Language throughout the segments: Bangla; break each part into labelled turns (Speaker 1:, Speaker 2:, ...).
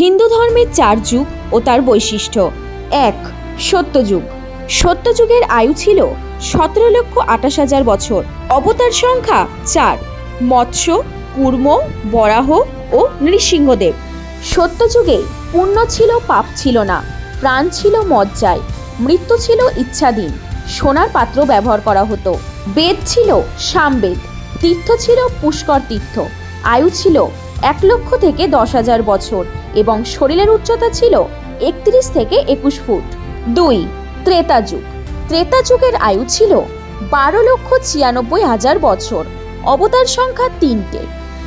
Speaker 1: হিন্দু ধর্মের চার যুগ ও তার বৈশিষ্ট্য। এক, সত্যযুগ। সত্যযুগের আয়ু ছিল সতেরো লক্ষ আঠাশ হাজার বছর। অবতার সংখ্যা চার, মৎস্য, কুর্ম, বরাহ ও নৃসিংহদেব। সত্যযুগে পুণ্য ছিল, পাপ ছিল না, প্রাণ ছিল মজ্জায় মৃত্যু ছিল ইচ্ছাধীন, সোনার পাত্র ব্যবহার করা হতো, বেদ ছিল সামবেদ, তীর্থ ছিল পুষ্কর তীর্থ, আয়ু ছিল এক লক্ষ থেকে দশ হাজার বছর। এবং শরীরের উচ্চতা ছিল একত্রিশ থেকে একুশ ফুট। দুই, ত্রেতা যুগ। ত্রেতা যুগের আয়ু ছিল বারো লক্ষ ছিয়ানব্বই হাজার বছর। অবতার সংখ্যা তিনটে,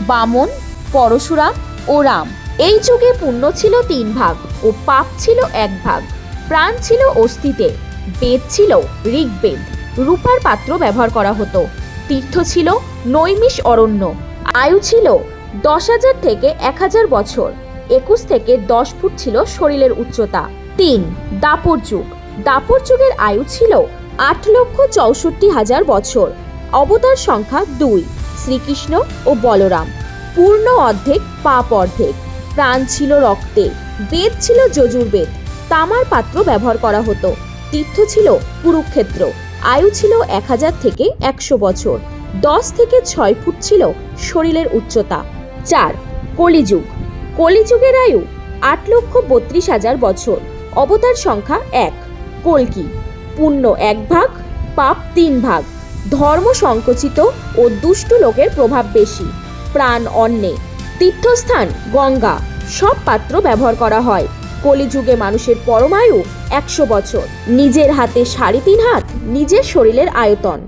Speaker 1: বামন, পরশুরাম ও রাম। এই যুগে পুণ্য ছিল তিন ভাগ ও পাপ ছিল এক ভাগ। প্রাণ ছিল অস্থিতে, বেদ ছিল ঋগ্বেদ। রূপার পাত্র ব্যবহার করা হতো। তীর্থ ছিল নৈমিষ অরণ্য। আয়ু ছিল দশ হাজার থেকে এক হাজার বছর। একুশ থেকে দশ ফুট ছিল শরীরের উচ্চতা। তিন, দাপর যুগ। দাপর যুগের আয়ু ছিল আট লক্ষ চৌষট্টি হাজার বছর। অবতার সংখ্যা দুই, শ্রীকৃষ্ণ ও বলরাম। পূর্ণ অর্ধেক, পাপ অর্ধেক। প্রাণ ছিল রক্তে, বেদ ছিল যজুর্বেদ। তামার পাত্র ব্যবহার করা হতো। তীর্থ ছিল কুরুক্ষেত্র। আয়ু ছিল এক হাজার থেকে একশো বছর। দশ থেকে ছয় ফুট ছিল শরীরের উচ্চতা। চার, কলিযুগ। কলিযুগের আয়ু আট লক্ষ বত্রিশ হাজার বছর। অবতার সংখ্যা এক। কলকি পুণ্য এক ভাগ, পাপ তিন ভাগ। ধর্ম সংকুচিত ও দুষ্ট লোকের প্রভাব বেশি। প্রাণ অন্নে। তীর্থস্থান গঙ্গা। সব পাত্র ব্যবহার করা হয়। কলিযুগে মানুষের পরমায়ু একশো বছর। নিজের হাতে সাড়ে তিন হাত, নিজের শরীরের আয়তন।